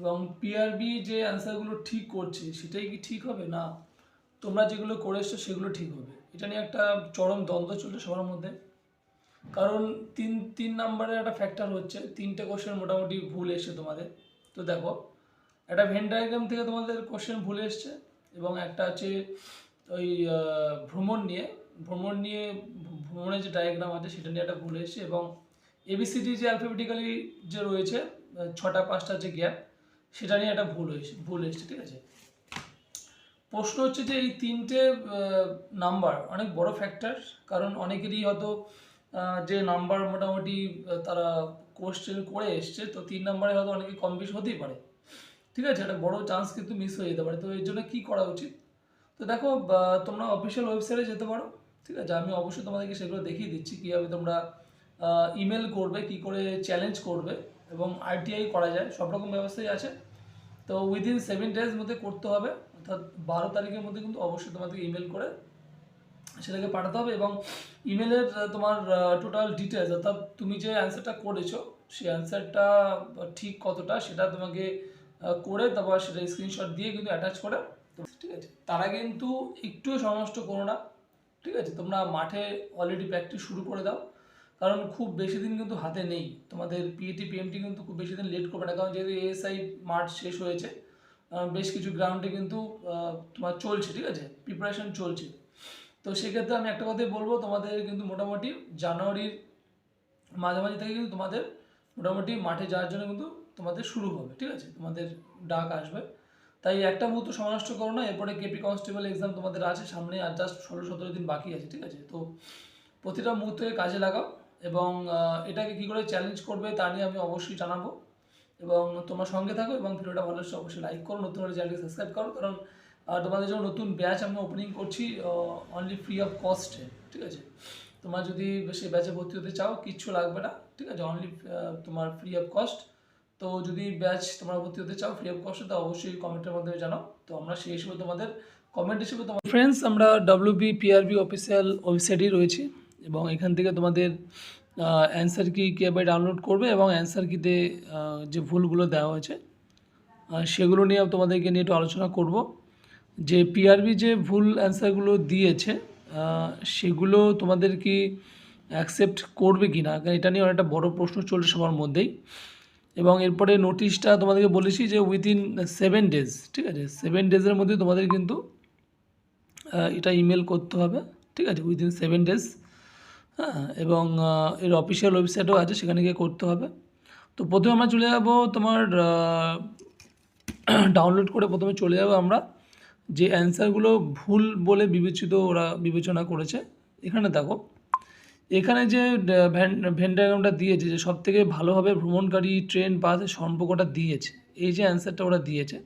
এবং পিআরবি যে অ্যান্সারগুলো ঠিক করছে, সেটাই কি ঠিক হবে? না। তোমরা যেগুলো করে এসছো, সেগুলো ঠিক হবে। এটা নিয়ে একটা চরম দ্বন্দ্ব চলছে সবার মধ্যে। কারণ তিন তিন নম্বরের একটা ফ্যাক্টর হচ্ছে, তিনটে কোশ্চেন মোটামুটি ভুল এসছে তোমাদের। তো দেখো, একটা ভেন ডায়াগ্রাম থেকে তোমাদের কোশ্চেন ভুল এসছে এবং একটা হচ্ছে ওই ভ্রমণ নিয়ে ভ্রমণ নিয়ে, ভ্রমণের যে ডায়াগ্রাম আছে, সেটা নিয়ে একটা ভুল এসছে এবং এবিসিডি যে অ্যালফাবেটিক্যালি যে রয়েছে ছটা, পাঁচটা যে গ্যাপ সেটা নিয়ে একটা ভুল হয়েছে, ভুল এসছে, ঠিক আছে? প্রশ্ন হচ্ছে যে এই তিনটে নাম্বার অনেক বড় ফ্যাক্টর কারণ অনেকেরই হয়তো যে নাম্বার মোটামুটি তারা কোশ্চেন করে এসছে, তো তিন নাম্বারে হয়তো অনেকে কম বেশি হতেই পারে। ঠিক আছে? একটা বড় চান্স কিন্তু মিস হয়ে যেতে পারে। তো এর জন্য কী করা উচিত? তো দেখো তোমরা অফিসিয়াল ওয়েবসাইটে যেতে পারো, ঠিক আছে? আমি অবশ্যই তোমাদেরকে সেগুলো দেখিয়ে দিচ্ছি, কীভাবে তোমরা ইমেল করবে, কি করে চ্যালেঞ্জ করবে, এবং আরটিআই করা যায়, সব রকম ব্যবস্থাই আছে। তো উইদিন সেভেন ডেজ মধ্যে করতে হবে, অর্থাৎ বারো তারিখের মধ্যে কিন্তু অবশ্যই তোমাদেরকে ইমেল করে সেটাকে পাঠাতে হবে এবং ইমেলের তোমার টোটাল ডিটেলস অর্থাৎ তুমি যে অ্যান্সারটা করেছ, সেই অ্যান্সারটা ঠিক কতটা সেটা তোমাকে করে তারপর সেটা স্ক্রিনশট দিয়ে কিন্তু অ্যাটাচ করে ঠিক আছে। তারা কিন্তু একটুও সমস্ত করো না, ঠিক আছে। তোমরা মাঠে অলরেডি প্র্যাকটিস শুরু করে দাও। কারণ খুব বেশি দিন কিন্তু হাতে নেই। তোমাদের পিএটি পিএমটি কিন্তু খুব বেশি দিন লেট করবে না, কারণ যেহেতু এএসআই মার্চ শেষ হয়েছে বেশ কিছু গ্রাউন্ডে কিন্তু তোমার চলছে, ঠিক আছে? প্রিপারেশন চলছে। তো সেক্ষেত্রে আমি একটা কথাই বলব, তোমাদের কিন্তু মোটামুটি জানুয়ারির মাঝামাঝি থেকে কিন্তু তোমাদের মোটামুটি মাঠে যাওয়ার জন্য কিন্তু তোমাদের শুরু হবে, ঠিক আছে? তোমাদের ডাক আসবে। তাই একটা মুহূর্ত সমানষ্ট করো না, এরপরে কেপি কনস্টেবল এক্সাম তোমাদের আছে সামনে আর জাস্ট ষোলো সতেরো দিন বাকি আছে, ঠিক আছে? তো প্রতিটা মুহূর্তকে কাজে লাগাও। এবং এটাকে কী করে চ্যালেঞ্জ করবে তা নিয়ে আমি অবশ্যই জানাব। এবং তোমার সঙ্গে থাকো এবং ভিডিওটা ভালো লাগলে অবশ্যই লাইক করো, নতুন হলে চ্যানেলকে সাবস্ক্রাইব করো। কারণ তোমাদের জন্য নতুন ব্যাচ আমি ওপেনিং করছি অনলি ফ্রি অফ কস্টে ঠিক আছে? তোমার যদি সেই ব্যাচে ভর্তি হতে চাও, কিচ্ছু লাগবে না, ঠিক আছে? অনলি তোমার ফ্রি অফ কস্ট তো যদি ব্যাচ তোমরা ভর্তি হতে চাও ফ্রি অফ কস্টে তো অবশ্যই কমেন্টের মাধ্যমে জানাও। তো আমরা সেই হিসেবে তোমাদের কমেন্ট হিসেবে তোমার ফ্রেন্ডস আমরা ডাব্লিউবি পিআরবি অফিসিয়াল ওয়েবসাইটেই রয়েছি। এবং এখান থেকে তোমাদের অ্যান্সার কি কীভাবে ডাউনলোড করবে এবং অ্যান্সার কিতে যে ভুলগুলো দেওয়া হয়েছে সেগুলো নিয়ে তোমাদেরকে নিয়ে একটু আলোচনা করব। যে পিআরবি যে ভুল অ্যান্সারগুলো দিয়েছে সেগুলো তোমাদের কি অ্যাকসেপ্ট করবে কি না কারণ এটা নিয়ে অনেকটা বড় প্রশ্ন চলছে সবার মধ্যেই। এবং এরপরে নোটিশটা তোমাদেরকে বলেছি যে উইদিন সেভেন ডেজ ঠিক আছে? সেভেন ডেজের মধ্যে তোমাদের কিন্তু এটা ইমেল করতে হবে, ঠিক আছে? উইদিন সেভেন ডেজ হ্যাঁ এবং এর অফিসিয়াল ওয়েবসাইটও আছে, সেখানে গিয়ে করতে হবে। তো প্রথমে আমরা চলে যাব তোমার ডাউনলোড করে প্রথমে চলে যাব আমরা যে অ্যান্সারগুলো ভুল বলে বিবেচিত ওরা বিবেচনা করেছে। এখানে দেখো, এখানে যে ভ্যান ডায়াগ্রামটা দিয়েছে যে সব থেকে ভালোভাবে ভ্রমণকারী ট্রেন বাসের সম্পর্কটা দিয়েছে। এই যে অ্যান্সারটা ওরা দিয়েছে।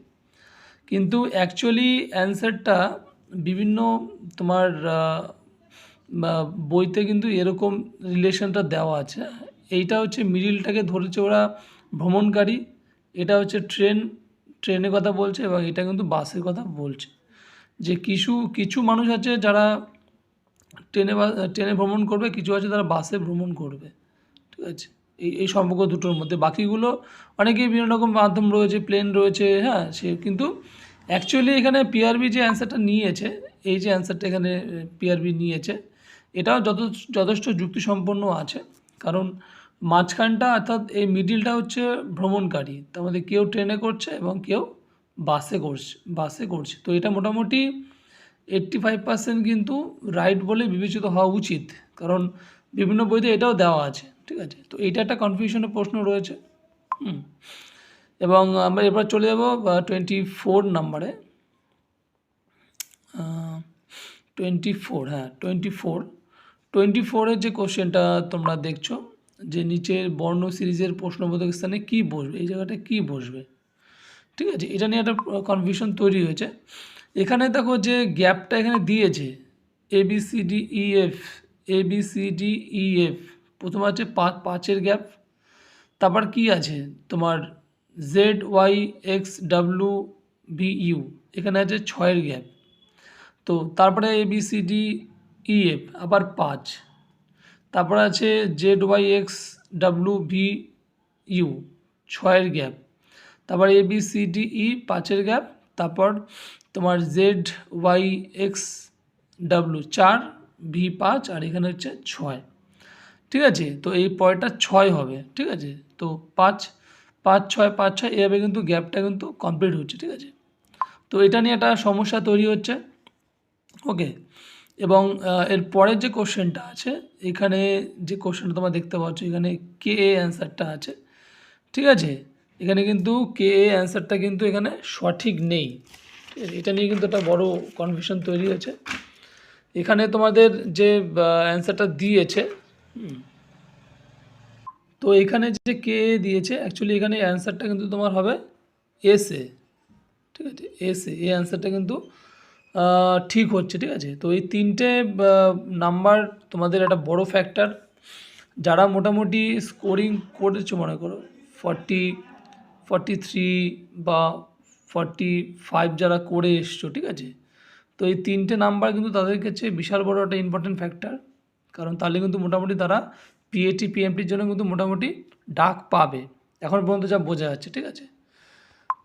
কিন্তু অ্যাকচুয়ালি অ্যান্সারটা বিভিন্ন তোমার বইতে কিন্তু এরকম রিলেশনটা দেওয়া আছে। এইটা হচ্ছে মিডিলটাকে ধরেছে ওরা ভ্রমণকারী, এটা হচ্ছে ট্রেন, ট্রেনের কথা বলছে এবং এটা কিন্তু বাসের কথা বলছে। যে কিছু কিছু মানুষ আছে যারা ট্রেনে বা, ট্রেনে ভ্রমণ করবে, কিছু আছে তারা বাসে ভ্রমণ করবে। ঠিক আছে? এই এই সম্পর্ক দুটোর মধ্যে। বাকিগুলো অনেকেই বিভিন্ন রকম মাধ্যম রয়েছে, প্লেন রয়েছে হ্যাঁ সে কিন্তু অ্যাকচুয়ালি এখানে পিআরবি যে অ্যান্সারটা নিয়েছে, এই যে অ্যান্সারটা এখানে পিআরবি নিয়েছে এটাও যথেষ্ট যথেষ্ট যুক্তিসম্পন্ন আছে। কারণ মাঝখানটা অর্থাৎ এই মিডিলটা হচ্ছে ভ্রমণকারী। তার মধ্যে কেউ ট্রেনে করছে এবং কেউ বাসে করছে বাসে করছে। তো এটা মোটামুটি এইট্টি ফাইভ পার্সেন্ট কিন্তু রাইট বলে বিবেচিত হওয়া উচিত। কারণ বিভিন্ন বইতে এটাও দেওয়া আছে, ঠিক আছে? তো এইটা একটা কনফিউশনের প্রশ্ন রয়েছে। হুম। এবং আমরা এবার চলে যাব টোয়েন্টি ফোর নাম্বারে টোয়েন্টি ফোর হ্যাঁ টোয়েন্টি ফোর টোয়েন্টি ফোরের যে কোশ্চেনটা তোমরা দেখছ, যে নিচের বর্ণ সিরিজের প্রশ্নবোধক স্থানে কী বসবে, এই জায়গাটা কী বসবে? ঠিক আছে, এটা নিয়ে একটা কনফিউশন তৈরি হয়েছে। এখানে দেখো যে গ্যাপটা এখানে দিয়েছে A B C D E F A B C D E F প্রথম আছে পাঁচ পাঁচের গ্যাপ, তারপর কি আছে? তোমার Z Y X W B U এখানে আছে ছয়ের গ্যাপ। তো তারপরে A B C D E F আবার পাঁচ। তারপরে আছে Z Y X W V U ছয়ের গ্যাপ। তারপর A B C D E পাঁচের গ্যাপ। তারপর তোমার জেড ওয়াই এক্স ডাব্লু চার ভি পাঁচ, আর এখানে হচ্ছে ছয়। ঠিক আছে? তো এই পয়টা ছয় হবে। ঠিক আছে? তো পাঁচ পাঁচ, ছয় পাঁচ, ছয় এভাবে কিন্তু গ্যাপটা কিন্তু কমপ্লিট হচ্ছে। ঠিক আছে? তো এটা নিয়ে একটা সমস্যা তৈরি হচ্ছে। ওকে এবং এর পরের যে কোশ্চেনটা আছে, এখানে যে কোশ্চেনটা তোমরা দেখতে পাচ্ছ, এখানে কে এ অ্যান্সারটা আছে, ঠিক আছে? এখানে কিন্তু কে এ অ্যান্সারটা কিন্তু এখানে সঠিক নেই। এটা নিয়ে কিন্তু একটা বড় কনফিউশন তৈরি হয়েছে। এখানে তোমাদের যে অ্যান্সারটা দিয়েছে তো এখানে যে কে দিয়েছে অ্যাকচুয়ালি এখানে অ্যান্সারটা কিন্তু তোমার হবে এস ঠিক আছে? এস এ অ্যান্সারটা কিন্তু ঠিক হচ্ছে, ঠিক আছে? তো এই তিনটে নাম্বার তোমাদের একটা বড় ফ্যাক্টর যারা মোটামুটি স্কোরিং করেছ, মনে করো ফর্টি ফর্টি থ্রি বা ফর্টি ফাইভ যারা করে এসছো, ঠিক আছে? তো এই তিনটে নাম্বার কিন্তু তাদের কাছে বিশাল বড় একটা ইম্পর্টেন্ট ফ্যাক্টর কারণ তাহলে কিন্তু মোটামুটি তারা পিএটি পিএমটির জন্য কিন্তু মোটামুটি ডাক পাবে। এখন পর্যন্ত যা বোঝা যাচ্ছে, ঠিক আছে?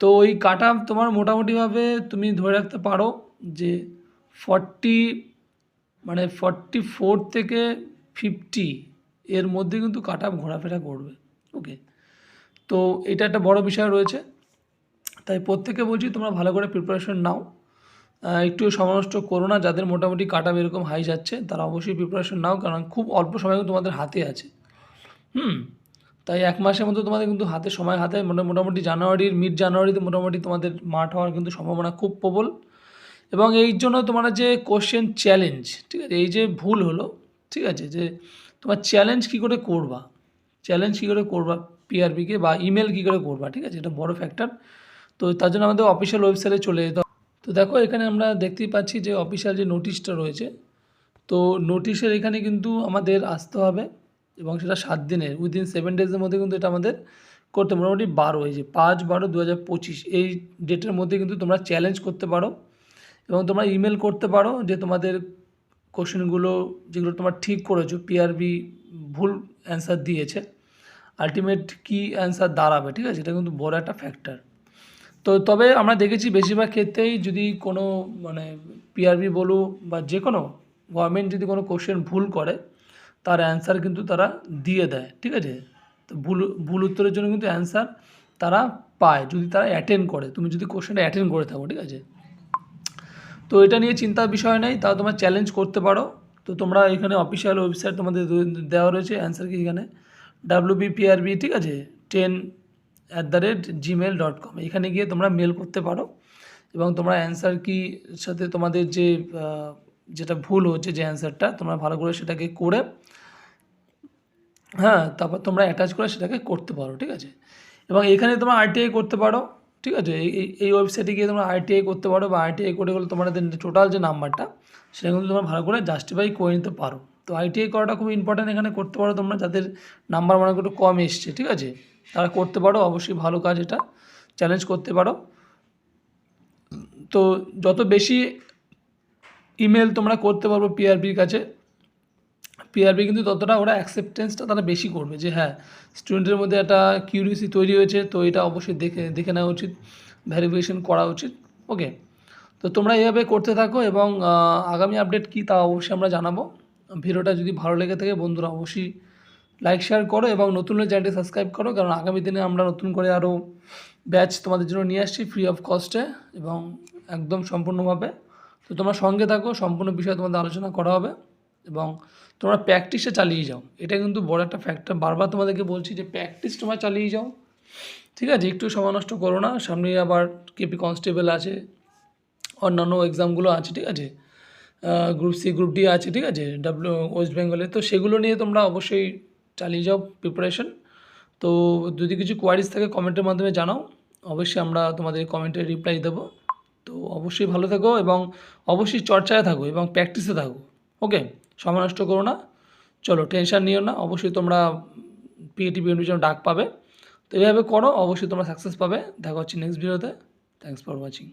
তো ওই কাটা তোমার মোটামুটিভাবে তুমি ধরে রাখতে পারো যে ফর্টি মানে ফর্টি ফোর থেকে ফিফটি এর মধ্যে কিন্তু কাট আপ ঘোরাফেরা করবে। ওকে তো এটা একটা বড় বিষয় রয়েছে। তাই প্রত্যেকে বলছি তোমরা ভালো করে প্রিপারেশন নাও। একটু সময় নষ্ট করো না। যাদের মোটামুটি কাট আপ এরকম হাই যাচ্ছে, তারা অবশ্যই প্রিপারেশন নাও। কারণ খুব অল্প সময় তোমাদের হাতে আছে। হুম? তাই এক মাসের মধ্যে তোমাদের কিন্তু হাতে সময়, হাতে মোটামুটি জানুয়ারির মিড জানুয়ারিতে মোটামুটি তোমাদের মাঠ হওয়ার কিন্তু সম্ভাবনা খুব প্রবল। এবং এই জন্য তোমার যে কোশ্চেন চ্যালেঞ্জ ঠিক আছে? এই যে ভুল হলো, ঠিক আছে? যে তোমার চ্যালেঞ্জ কী করে করবা? চ্যালেঞ্জ কী করে করবা? পিআরবিকে বা ইমেল কী করে করবা, ঠিক আছে? এটা বড় ফ্যাক্টর তো তার জন্য আমাদের অফিসিয়াল ওয়েবসাইটে চলে যেতে। তো দেখো, এখানে আমরা দেখতেই পাচ্ছি যে অফিসিয়াল যে নোটিশটা রয়েছে, তো নোটিশের এখানে কিন্তু আমাদের আসতে হবে এবং সেটা সাত দিনের উইদিন সেভেন ডেজের মধ্যে কিন্তু এটা আমাদের করতে মোটামুটি বারো, এই যে পাঁচ বারো দু হাজার পঁচিশ, এই ডেটের মধ্যে কিন্তু তোমরা চ্যালেঞ্জ করতে পারো। এবং তোমরা ইমেল করতে পারো যে তোমাদের কোশ্চেনগুলো যেগুলো তোমরা ঠিক করেছ পিআরবি ভুল অ্যান্সার দিয়েছে আলটিমেট কী অ্যান্সার দাঁড়াবে, ঠিক আছে? এটা কিন্তু বড় একটা ফ্যাক্টর তো তবে আমরা দেখেছি বেশিরভাগ ক্ষেত্রেই যদি কোনো মানে পিআরবি বলো বা যে কোনো গভর্নমেন্ট যদি কোনো কোশ্চেন ভুল করে, তার অ্যান্সার কিন্তু তারা দিয়ে দেয়, ঠিক আছে? তো ভুল ভুল উত্তরের জন্য কিন্তু অ্যান্সার তারা পায়, যদি তারা অ্যাটেন্ড করে। তুমি যদি কোশ্চেনটা অ্যাটেন্ড করে থাকো, ঠিক আছে? তো এটা নিয়ে চিন্তার বিষয় নেই, তাও তোমরা চ্যালেঞ্জ করতে পারো। তো তোমরা এখানে অফিসিয়াল ওয়েবসাইট তোমাদের দেওয়া রয়েছে অ্যান্সার কি এখানে? W B P R B ঠিক আছে? Ten at the rate Gmail dot com এখানে গিয়ে তোমরা মেল করতে পারো এবং তোমরা অ্যান্সার কি সাথে তোমাদের যে যেটা ভুল হচ্ছে যে অ্যান্সারটা তোমরা ভালো করে সেটাকে করে হ্যাঁ তারপর তোমরা অ্যাটাচ করে সেটাকে করতে পারো, ঠিক আছে? এবং এখানে তোমরা আরটিআই করতে পারো। ঠিক আছে, এই, এই- ওয়েবসাইটে গিয়ে তোমরা আইটিআই করতে পারো বা আরটিআই করে গেলে তোমাদের টোটাল যে নাম্বারটা সেটা কিন্তু তোমরা ভালো করে জাস্টিফাই করে নিতে পারো। তো আইটিআই করাটা খুব ইম্পর্ট্যান্ট এখানে করতে পারো তোমরা, যাদের নাম্বার মানে একটু কম এসছে, ঠিক আছে? তারা করতে পারো, অবশ্যই ভালো কাজ এটা চ্যালেঞ্জ করতে পারো। তো যত বেশি ইমেল তোমরা করতে পারব পিআরবির কাছে পিআরবি কিন্তু ততটা ওরা অ্যাকসেপ্টেন্সটা তারা বেশি করবে যে হ্যাঁ স্টুডেন্টের মধ্যে একটা কিউরিয়াসি তৈরি হয়েছে, তো এটা অবশ্যই দেখে দেখে নেওয়া উচিত ভ্যারিফিকেশন করা উচিত ওকে তো তোমরা এইভাবে করতে থাকো এবং আগামী আপডেট কী তা অবশ্যই আমরা জানাব। ভিডিওটা যদি ভালো লেগে থাকে বন্ধুরা অবশ্যই লাইক শেয়ার করো এবং নতুন চ্যানেলটি সাবস্ক্রাইব করো, কারণ আগামী দিনে আমরা নতুন করে আরও ব্যাচ তোমাদের জন্য নিয়ে আসছি ফ্রি অফ কস্টে এবং একদম সম্পূর্ণভাবে। তো তোমরা সঙ্গে থাকো, সম্পূর্ণ বিষয়ে তোমাদের আলোচনা করা হবে এবং তোমরা প্র্যাকটিসে চালিয়ে যাও। এটা কিন্তু বড় একটা ফ্যাক্টর বারবার তোমাদেরকে বলছি যে প্র্যাকটিস তোমরা চালিয়ে যাও। ঠিক আছে? একটু সময় নষ্ট করো না। সামনে আবার কেপি কনস্টেবল আছে। অন্যান্য এক্সামগুলো আছে, ঠিক আছে? গ্রুপ সি গ্রুপ ডি আছে, ঠিক আছে? ডাব্লিউ ওয়েস্ট বেঙ্গলে তো সেগুলো নিয়ে তোমরা অবশ্যই চালিয়ে যাও প্রিপারেশন তো যদি কিছু কোয়ারিজ থাকে কমেন্টের মাধ্যমে জানাও। অবশ্যই আমরা তোমাদের কমেন্টে রিপ্লাই দেবো। তো অবশ্যই ভালো থাকো এবং অবশ্যই চর্চায় থাকো এবং প্র্যাকটিসে থাকো। ওকে সময় নষ্ট করো না। চলো টেনশান নিও না, অবশ্যই তোমরা পিএটি বিএনপির জন্য ডাক পাবে। তো এইভাবে করো, অবশ্যই তোমরা সাকসেস পাবে। দেখা হচ্ছে নেক্সট ভিডিওতে থ্যাংকস ফর ওয়াচিং